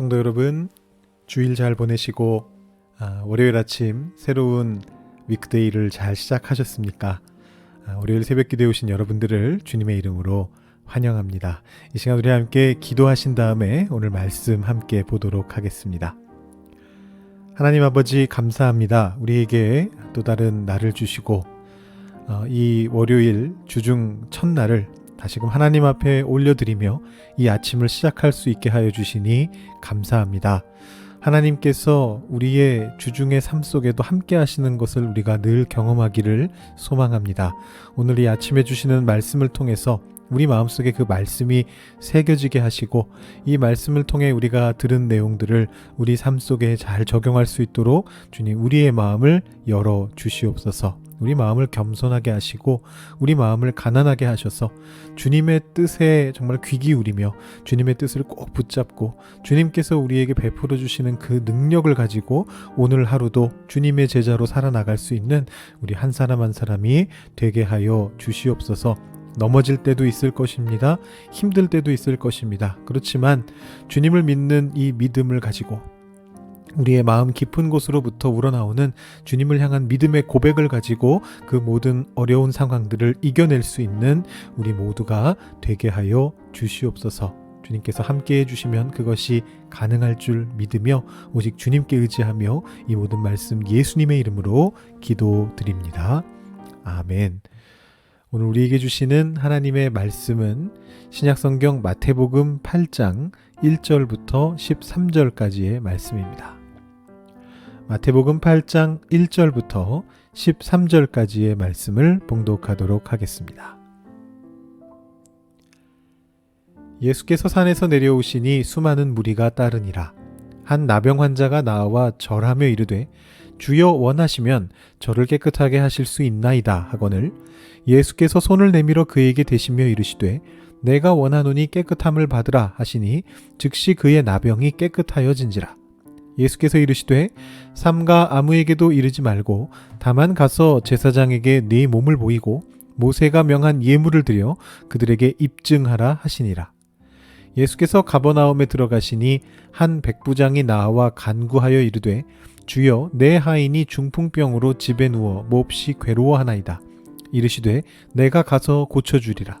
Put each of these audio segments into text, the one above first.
성도 여러분, 주일 잘 보내시고 아, 월요일 아침 새로운 위크데이를 잘 시작하셨습니까? 아, 월요일 새벽 기도에 오신 여러분들을 주님의 이름으로 환영합니다. 이 시간 우리 함께 기도하신 다음에 오늘 말씀 함께 보도록 하겠습니다. 하나님 아버지 감사합니다. 우리에게 또 다른 날을 주시고 어, 이 월요일 주중 첫날을 다시금 하나님 앞에 올려드리며 이 아침을 시작할 수 있게 하여 주시니 감사합니다. 하나님께서 우리의 주중의 삶 속에도 함께 하시는 것을 우리가 늘 경험하기를 소망합니다. 오늘 이 아침에 주시는 말씀을 통해서 우리 마음속에 그 말씀이 새겨지게 하시고 이 말씀을 통해 우리가 들은 내용들을 우리 삶 속에 잘 적용할 수 있도록 주님 우리의 마음을 열어 주시옵소서. 우리 마음을 겸손하게 하시고 우리 마음을 가난하게 하셔서 주님의 뜻에 정말 귀 기울이며 주님의 뜻을 꼭 붙잡고 주님께서 우리에게 베풀어 주시는 그 능력을 가지고 오늘 하루도 주님의 제자로 살아나갈 수 있는 우리 한 사람 한 사람이 되게 하여 주시옵소서. 넘어질 때도 있을 것입니다. 힘들 때도 있을 것입니다. 그렇지만 주님을 믿는 이 믿음을 가지고 우리의 마음 깊은 곳으로부터 우러나오는 주님을 향한 믿음의 고백을 가지고 그 모든 어려운 상황들을 이겨낼 수 있는 우리 모두가 되게 하여 주시옵소서. 주님께서 함께 해주시면 그것이 가능할 줄 믿으며 오직 주님께 의지하며 이 모든 말씀 예수님의 이름으로 기도드립니다. 아멘. 오늘 우리에게 주시는 하나님의 말씀은 신약성경 마태복음 8장 1절부터 13절까지의 말씀입니다. 마태복음 8장 1절부터 13절까지의 말씀을 봉독하도록 하겠습니다. 예수께서 산에서 내려오시니 수많은 무리가 따르니라. 한 나병 환자가 나와 절하며 이르되 주여 원하시면 저를 깨끗하게 하실 수 있나이다 하거늘 예수께서 손을 내밀어 그에게 대시며 이르시되 내가 원하노니 깨끗함을 받으라 하시니 즉시 그의 나병이 깨끗하여진지라 예수께서 이르시되 삼가 아무에게도 이르지 말고 다만 가서 제사장에게 네 몸을 보이고 모세가 명한 예물을 드려 그들에게 입증하라 하시니라. 예수께서 가버나움에 들어가시니 한 백부장이 나와 간구하여 이르되 주여 내 하인이 중풍병으로 집에 누워 몹시 괴로워하나이다. 이르시되 내가 가서 고쳐주리라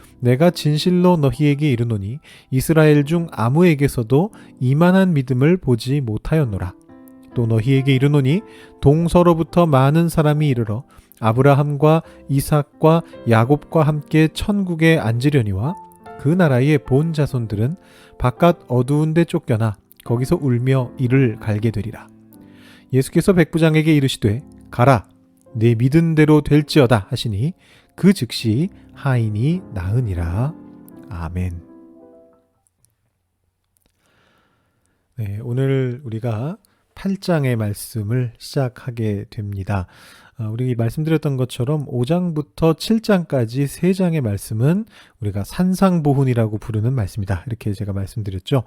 내가 진실로 너희에게 이르노니 이스라엘 중 아무에게서도 이만한 믿음을 보지 못하였노라. 또 너희에게 이르노니 동서로부터 많은 사람이 이르러 아브라함과 이삭과 야곱과 함께 천국에 앉으려니와 그 나라의 본 자손들은 바깥 어두운 데 쫓겨나 거기서 울며 이를 갈게 되리라. 예수께서 백부장에게 이르시되 가라 내 믿은 대로 될지어다 하시니 그 즉시 하인이 나으니라. 아멘. 네, 오늘 우리가 8장의 말씀을 시작하게 됩니다. 어, 우리 말씀드렸던 것처럼 5장부터 7장까지 3장의 말씀은 우리가 산상보훈이라고 부르는 말씀이다. 이렇게 제가 말씀드렸죠.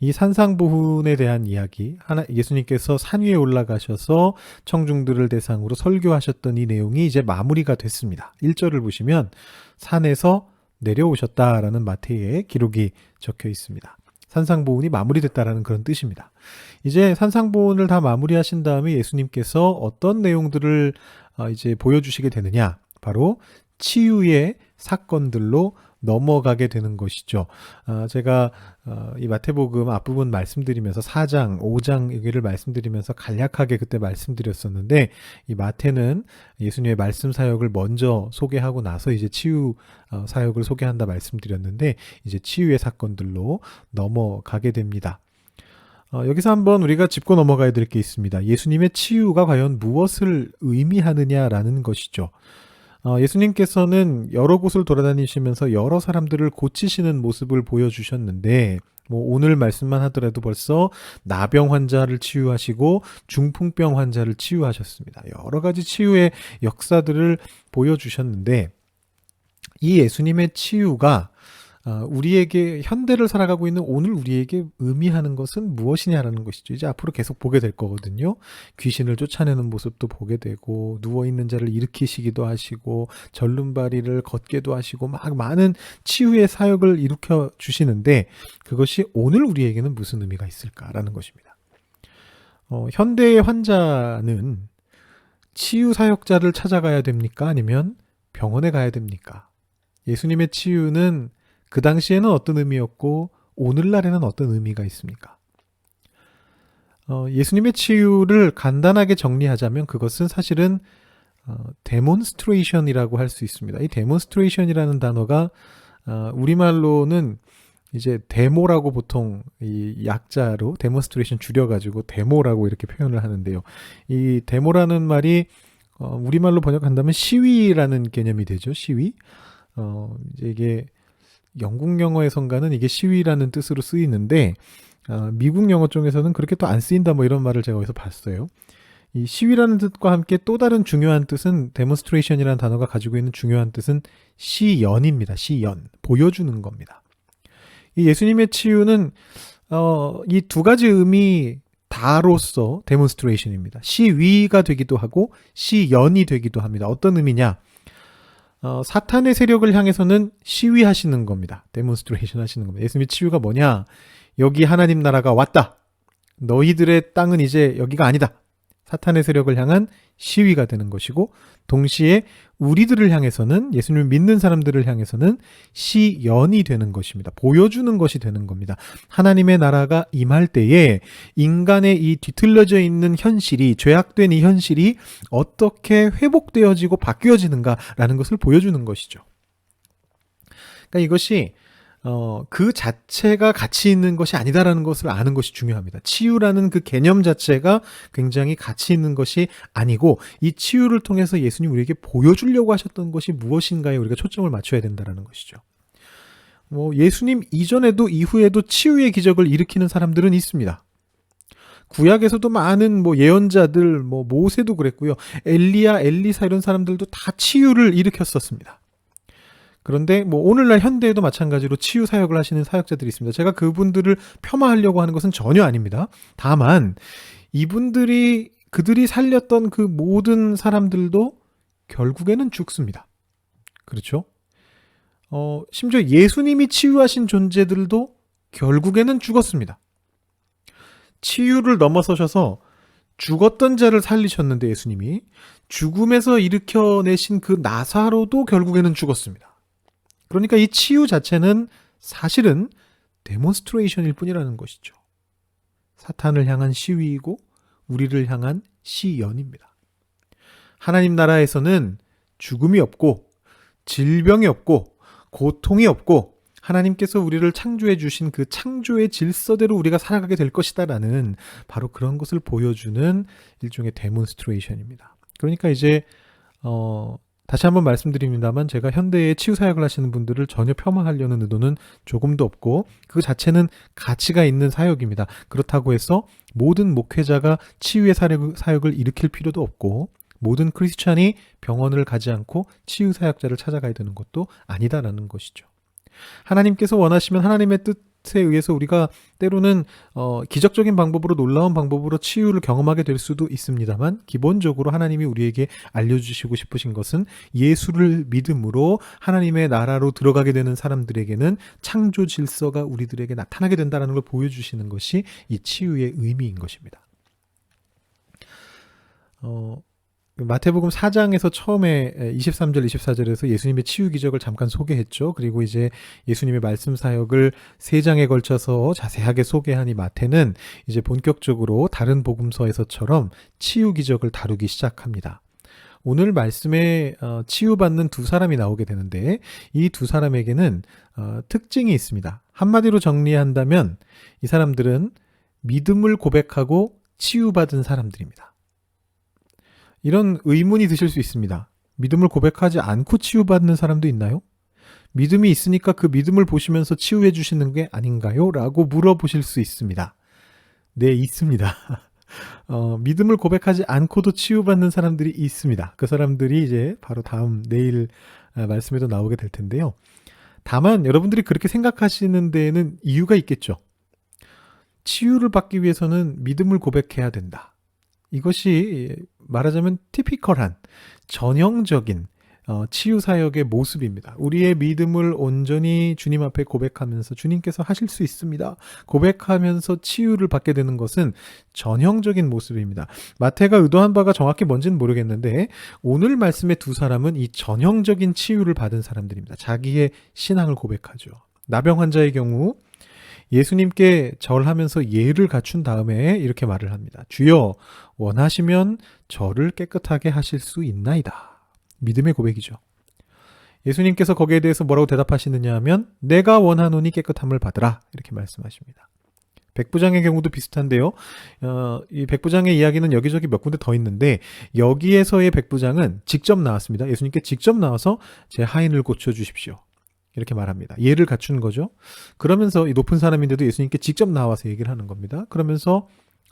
이 산상보훈에 대한 이야기, 하나, 예수님께서 산 위에 올라가셔서 청중들을 대상으로 설교하셨던 이 내용이 이제 마무리가 됐습니다. 1절을 보시면 산에서 내려오셨다라는 마태의 기록이 적혀 있습니다. 산상보훈이 마무리됐다라는 그런 뜻입니다. 이제 산상보훈을 다 마무리하신 다음에 예수님께서 어떤 내용들을 어, 이제 보여주시게 되느냐? 바로 치유의 사건들로 넘어가게 되는 것이죠. 어, 제가 어, 이 마태복음 앞부분 말씀드리면서 4장, 5장 여기를 말씀드리면서 간략하게 그때 말씀드렸었는데 이 마태는 예수님의 말씀 사역을 먼저 소개하고 나서 이제 치유 어, 사역을 소개한다 말씀드렸는데 이제 치유의 사건들로 넘어가게 됩니다. 어, 여기서 한번 우리가 짚고 넘어가야 될 게 있습니다. 예수님의 치유가 과연 무엇을 의미하느냐라는 것이죠. 어, 예수님께서는 여러 곳을 돌아다니시면서 여러 사람들을 고치시는 모습을 보여주셨는데 뭐 오늘 말씀만 하더라도 벌써 나병 환자를 치유하시고 중풍병 환자를 치유하셨습니다. 여러 가지 치유의 역사들을 보여주셨는데 이 예수님의 치유가 아, 우리에게 현대를 살아가고 있는 오늘 우리에게 의미하는 것은 무엇이냐라는 것이죠. 이제 앞으로 계속 보게 될 거거든요. 귀신을 쫓아내는 모습도 보게 되고 누워 있는 자를 일으키시기도 하시고 절름발이를 걷게도 하시고 막 많은 치유의 사역을 일으켜 주시는데 그것이 오늘 우리에게는 무슨 의미가 있을까라는 것입니다. 어, 현대의 환자는 치유 사역자를 찾아가야 됩니까? 아니면 병원에 가야 됩니까? 예수님의 치유는 그 당시에는 어떤 의미였고 오늘날에는 어떤 의미가 있습니까? 어, 예수님의 치유를 간단하게 정리하자면 그것은 사실은 어, 데몬스트레이션이라고 할 수 있습니다. 이 데몬스트레이션이라는 단어가 어, 우리말로는 이제 데모라고 보통 이 약자로 데몬스트레이션 줄여가지고 데모라고 이렇게 표현을 하는데요. 이 데모라는 말이 어, 우리말로 번역한다면 시위라는 개념이 되죠. 시위. 어, 이제 이게 영국 영어에선가는 이게 시위라는 뜻으로 쓰이는데 어, 미국 영어 쪽에서는 그렇게 또 안 쓰인다 뭐 이런 말을 제가 어디서 봤어요. 이 시위라는 뜻과 함께 또 다른 중요한 뜻은 데몬스트레이션이라는 단어가 가지고 있는 중요한 뜻은 시연입니다. 시연 보여주는 겁니다. 이 예수님의 치유는 어, 이 두 가지 의미 다로서 데몬스트레이션입니다. 시위가 되기도 하고 시연이 되기도 합니다. 어떤 의미냐? 어, 사탄의 세력을 향해서는 시위하시는 겁니다. 데몬스트레이션 하시는 겁니다. 예수님의 치유가 뭐냐? 여기 하나님 나라가 왔다. 너희들의 땅은 이제 여기가 아니다. 사탄의 세력을 향한 시위가 되는 것이고 동시에 우리들을 향해서는 예수님을 믿는 사람들을 향해서는 시연이 되는 것입니다. 보여주는 것이 되는 겁니다. 하나님의 나라가 임할 때에 인간의 이 뒤틀려져 있는 현실이 죄악된 이 현실이 어떻게 회복되어지고 바뀌어지는가라는 것을 보여주는 것이죠. 그러니까 이것이 어, 그 자체가 가치 있는 것이 아니다라는 것을 아는 것이 중요합니다. 치유라는 그 개념 자체가 굉장히 가치 있는 것이 아니고 이 치유를 통해서 예수님 우리에게 보여주려고 하셨던 것이 무엇인가에 우리가 초점을 맞춰야 된다라는 것이죠. 뭐 예수님 이전에도 이후에도 치유의 기적을 일으키는 사람들은 있습니다. 구약에서도 많은 뭐 예언자들, 뭐 모세도 그랬고요. 엘리야, 엘리사 이런 사람들도 다 치유를 일으켰었습니다. 그런데 뭐 오늘날 현대에도 마찬가지로 치유 사역을 하시는 사역자들이 있습니다. 제가 그분들을 폄하하려고 하는 것은 전혀 아닙니다. 다만 이분들이 그들이 살렸던 그 모든 사람들도 결국에는 죽습니다. 그렇죠? 어, 심지어 예수님이 치유하신 존재들도 결국에는 죽었습니다. 치유를 넘어서셔서 죽었던 자를 살리셨는데 예수님이 죽음에서 일으켜내신 그 나사로도 결국에는 죽었습니다. 그러니까 이 치유 자체는 사실은 데몬스트레이션일 뿐이라는 것이죠. 사탄을 향한 시위이고 우리를 향한 시연입니다. 하나님 나라에서는 죽음이 없고 질병이 없고 고통이 없고 하나님께서 우리를 창조해 주신 그 창조의 질서대로 우리가 살아가게 될 것이다라는 바로 그런 것을 보여주는 일종의 데몬스트레이션입니다. 그러니까 이제 어 다시 한번 말씀드립니다만 제가 현대의 치유 사역을 하시는 분들을 전혀 폄하하려는 의도는 조금도 없고 그 자체는 가치가 있는 사역입니다. 그렇다고 해서 모든 목회자가 치유의 사역을 일으킬 필요도 없고 모든 크리스찬이 병원을 가지 않고 치유 사역자를 찾아가야 되는 것도 아니다라는 것이죠. 하나님께서 원하시면 하나님의 뜻 에 의해서 우리가 때로는 어, 기적적인 방법으로 놀라운 방법으로 치유를 경험하게 될 수도 있습니다만 기본적으로 하나님이 우리에게 알려주시고 싶으신 것은 예수를 믿음으로 하나님의 나라로 들어가게 되는 사람들에게는 창조 질서가 우리들에게 나타나게 된다는 걸 보여주시는 것이 이 치유의 의미인 것입니다. 어, 마태복음 4장에서 처음에 23절 24절에서 예수님의 치유 기적을 잠깐 소개했죠. 그리고 이제 예수님의 말씀 사역을 세 장에 걸쳐서 자세하게 소개하니 마태는 이제 본격적으로 다른 복음서에서처럼 치유 기적을 다루기 시작합니다. 오늘 말씀에 어, 치유받는 두 사람이 나오게 되는데 이 두 사람에게는 어, 특징이 있습니다. 한마디로 정리한다면 이 사람들은 믿음을 고백하고 치유받은 사람들입니다. 이런 의문이 드실 수 있습니다. 믿음을 고백하지 않고 치유받는 사람도 있나요? 믿음이 있으니까 그 믿음을 보시면서 치유해 주시는 게 아닌가요? 라고 물어보실 수 있습니다. 네, 있습니다. 어, 믿음을 고백하지 않고도 치유받는 사람들이 있습니다. 그 사람들이 이제 바로 다음 내일 아, 말씀에도 나오게 될 텐데요. 다만 여러분들이 그렇게 생각하시는 데에는 이유가 있겠죠. 치유를 받기 위해서는 믿음을 고백해야 된다. 이것이 말하자면 티피컬한 전형적인 어, 치유 사역의 모습입니다. 우리의 믿음을 온전히 주님 앞에 고백하면서 주님께서 하실 수 있습니다. 고백하면서 치유를 받게 되는 것은 전형적인 모습입니다. 마태가 의도한 바가 정확히 뭔지는 모르겠는데 오늘 말씀의 두 사람은 이 전형적인 치유를 받은 사람들입니다. 자기의 신앙을 고백하죠. 나병 환자의 경우 예수님께 절하면서 예를 갖춘 다음에 이렇게 말을 합니다. 주여 원하시면 저를 깨끗하게 하실 수 있나이다. 믿음의 고백이죠. 예수님께서 거기에 대해서 뭐라고 대답하시느냐 하면 내가 원하노니 깨끗함을 받으라 이렇게 말씀하십니다. 백부장의 경우도 비슷한데요. 어, 이 백부장의 이야기는 여기저기 몇 군데 더 있는데 여기에서의 백부장은 직접 나왔습니다. 예수님께 직접 나와서 제 하인을 고쳐 주십시오. 이렇게 말합니다. 예를 갖춘 거죠. 그러면서 이 높은 사람인데도 예수님께 직접 나와서 얘기를 하는 겁니다. 그러면서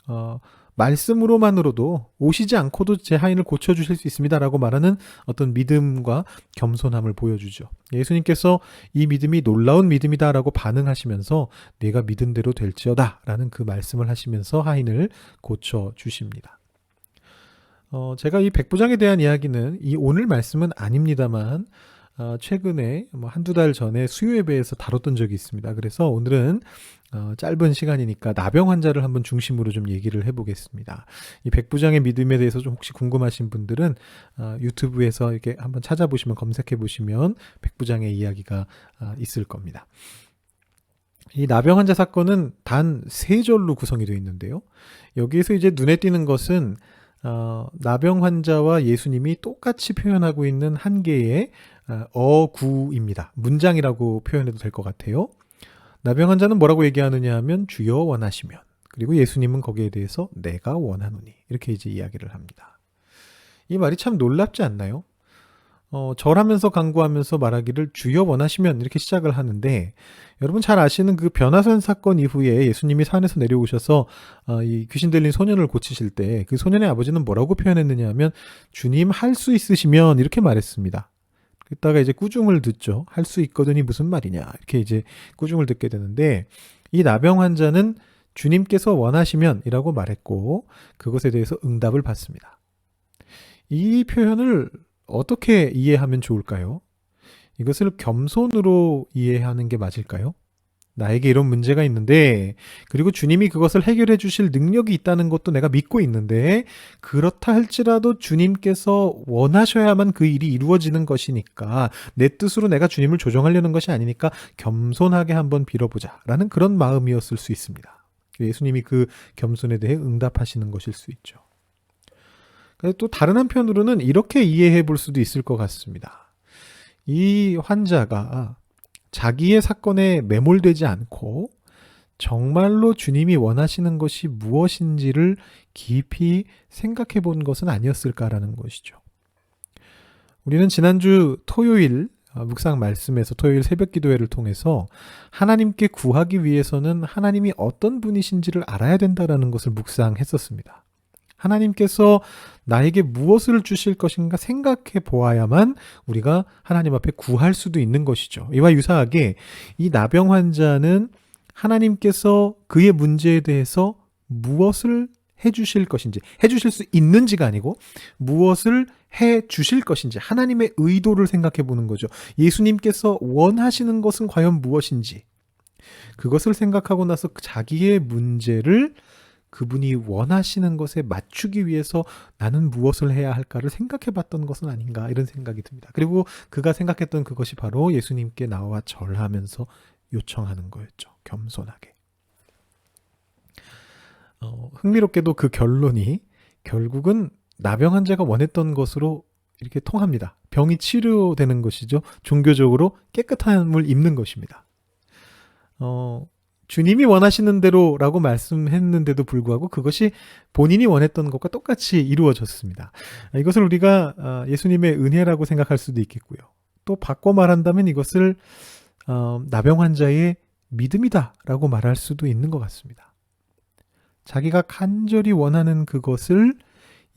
어, 말씀으로만으로도 오시지 않고도 제 하인을 고쳐주실 수 있습니다라고 말하는 어떤 믿음과 겸손함을 보여주죠. 예수님께서 이 믿음이 놀라운 믿음이다라고 반응하시면서 내가 믿은 대로 될지어다라는 그 말씀을 하시면서 하인을 고쳐주십니다. 어, 제가 이 백부장에 대한 이야기는 이 오늘 말씀은 아닙니다만 어, 최근에 뭐 한두 달 전에 수요예배에서 다뤘던 적이 있습니다. 그래서 오늘은 어, 짧은 시간이니까 나병 환자를 한번 중심으로 좀 얘기를 해보겠습니다. 이 백부장의 믿음에 대해서 좀 혹시 궁금하신 분들은 어, 유튜브에서 이렇게 한번 찾아보시면 검색해 보시면 백부장의 이야기가 어, 있을 겁니다. 이 나병 환자 사건은 단 세 절로 구성이 되어 있는데요. 여기에서 이제 눈에 띄는 것은 어, 나병 환자와 예수님이 똑같이 표현하고 있는 한 개의 어, 어구입니다. 문장이라고 표현해도 될 것 같아요. 나병 환자는 뭐라고 얘기하느냐 하면 주여 원하시면 그리고 예수님은 거기에 대해서 내가 원하노니 이렇게 이제 이야기를 합니다. 이 말이 참 놀랍지 않나요? 어, 절하면서 강구하면서 말하기를 주여 원하시면 이렇게 시작을 하는데 여러분 잘 아시는 그 변화선 사건 이후에 예수님이 산에서 내려오셔서 어, 이 귀신 들린 소년을 고치실 때 그 소년의 아버지는 뭐라고 표현했느냐 하면 주님 할 수 있으시면 이렇게 말했습니다. 그다가 이제 꾸중을 듣죠. 할 수 있거든이 무슨 말이냐 이렇게 이제 꾸중을 듣게 되는데 이 나병 환자는 주님께서 원하시면이라고 말했고 그것에 대해서 응답을 받습니다. 이 표현을 어떻게 이해하면 좋을까요? 이것을 겸손으로 이해하는 게 맞을까요? 나에게 이런 문제가 있는데, 그리고 주님이 그것을 해결해 주실 능력이 있다는 것도 내가 믿고 있는데, 그렇다 할지라도 주님께서 원하셔야만 그 일이 이루어지는 것이니까, 내 뜻으로 내가 주님을 조정하려는 것이 아니니까, 겸손하게 한번 빌어보자. 라는 그런 마음이었을 수 있습니다. 예수님이 그 겸손에 대해 응답하시는 것일 수 있죠. 또 다른 한편으로는 이렇게 이해해 볼 수도 있을 것 같습니다. 이 환자가 자기의 사건에 매몰되지 않고 정말로 주님이 원하시는 것이 무엇인지를 깊이 생각해 본 것은 아니었을까라는 것이죠. 우리는 지난주 토요일 어, 묵상 말씀에서 토요일 새벽 기도회를 통해서 하나님께 구하기 위해서는 하나님이 어떤 분이신지를 알아야 된다라는 것을 묵상했었습니다. 하나님께서 나에게 무엇을 주실 것인가 생각해 보아야만 우리가 하나님 앞에 구할 수도 있는 것이죠. 이와 유사하게 이 나병 환자는 하나님께서 그의 문제에 대해서 무엇을 해 주실 것인지, 해 주실 수 있는지가 아니고 무엇을 해 주실 것인지 하나님의 의도를 생각해 보는 거죠. 예수님께서 원하시는 것은 과연 무엇인지 그것을 생각하고 나서 자기의 문제를 그분이 원하시는 것에 맞추기 위해서 나는 무엇을 해야 할까를 생각해 봤던 것은 아닌가 이런 생각이 듭니다. 그리고 그가 생각했던 그것이 바로 예수님께 나와 절하면서 요청하는 거였죠. 겸손하게. 어, 흥미롭게도 그 결론이 결국은 나병 환자가 원했던 것으로 이렇게 통합니다. 병이 치료되는 것이죠. 종교적으로 깨끗함을 입는 것입니다. 어, 주님이 원하시는 대로라고 말씀했는데도 불구하고 그것이 본인이 원했던 것과 똑같이 이루어졌습니다. 이것을 우리가 아, 예수님의 은혜라고 생각할 수도 있겠고요. 또 바꿔 말한다면 이것을 어, 나병 환자의 믿음이다라고 말할 수도 있는 것 같습니다. 자기가 간절히 원하는 그것을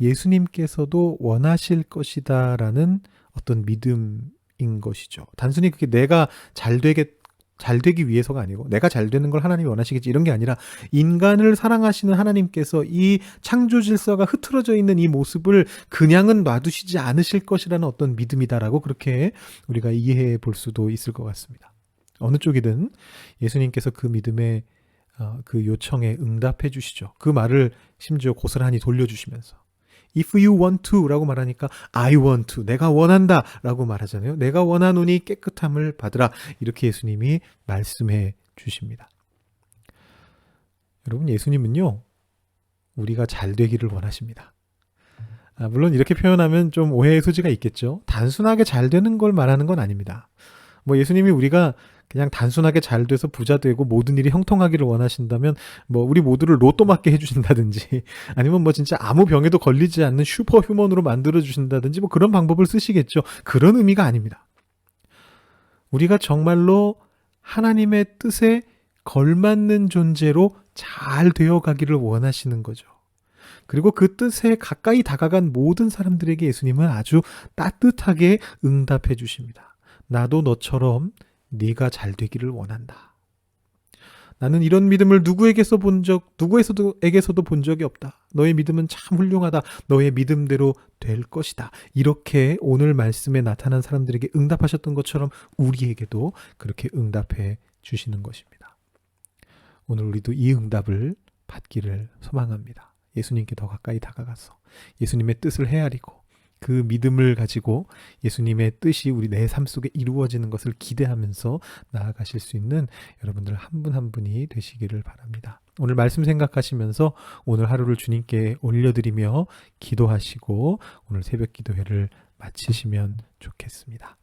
예수님께서도 원하실 것이다라는 어떤 믿음인 것이죠. 단순히 그게 내가 잘 되게 잘 되기 위해서가 아니고 내가 잘 되는 걸 하나님이 원하시겠지 이런 게 아니라 인간을 사랑하시는 하나님께서 이 창조 질서가 흐트러져 있는 이 모습을 그냥은 놔두시지 않으실 것이라는 어떤 믿음이다라고 그렇게 우리가 이해해 볼 수도 있을 것 같습니다. 어느 쪽이든 예수님께서 그 믿음에 어, 그 요청에 응답해 주시죠. 그 말을 심지어 고스란히 돌려주시면서 If you want to라고 말하니까 I want to 내가 원한다 라고 말하잖아요. 내가 원하노니 깨끗함을 받으라 이렇게 예수님이 말씀해 주십니다. 여러분 예수님은요 우리가 잘 되기를 원하십니다. 아, 물론 이렇게 표현하면 좀 오해의 소지가 있겠죠. 단순하게 잘 되는 걸 말하는 건 아닙니다. 뭐 예수님이 우리가 그냥 단순하게 잘 돼서 부자 되고 모든 일이 형통하기를 원하신다면 뭐 우리 모두를 로또 맞게 해주신다든지 아니면 뭐 진짜 아무 병에도 걸리지 않는 슈퍼 휴먼으로 만들어 주신다든지 뭐 그런 방법을 쓰시겠죠. 그런 의미가 아닙니다. 우리가 정말로 하나님의 뜻에 걸맞는 존재로 잘 되어 가기를 원하시는 거죠. 그리고 그 뜻에 가까이 다가간 모든 사람들에게 예수님은 아주 따뜻하게 응답해 주십니다. 나도 너처럼 네가 잘 되기를 원한다. 나는 이런 믿음을 누구에게서 본 적, 누구에게서도 본 적이 없다. 너의 믿음은 참 훌륭하다. 너의 믿음대로 될 것이다. 이렇게 오늘 말씀에 나타난 사람들에게 응답하셨던 것처럼 우리에게도 그렇게 응답해 주시는 것입니다. 오늘 우리도 이 응답을 받기를 소망합니다. 예수님께 더 가까이 다가가서 예수님의 뜻을 헤아리고 그 믿음을 가지고 예수님의 뜻이 우리 내 삶 속에 이루어지는 것을 기대하면서 나아가실 수 있는 여러분들 한분한 분이 되시기를 바랍니다. 오늘 말씀 생각하시면서 오늘 하루를 주님께 올려드리며 기도하시고 오늘 새벽 기도회를 마치시면 좋겠습니다.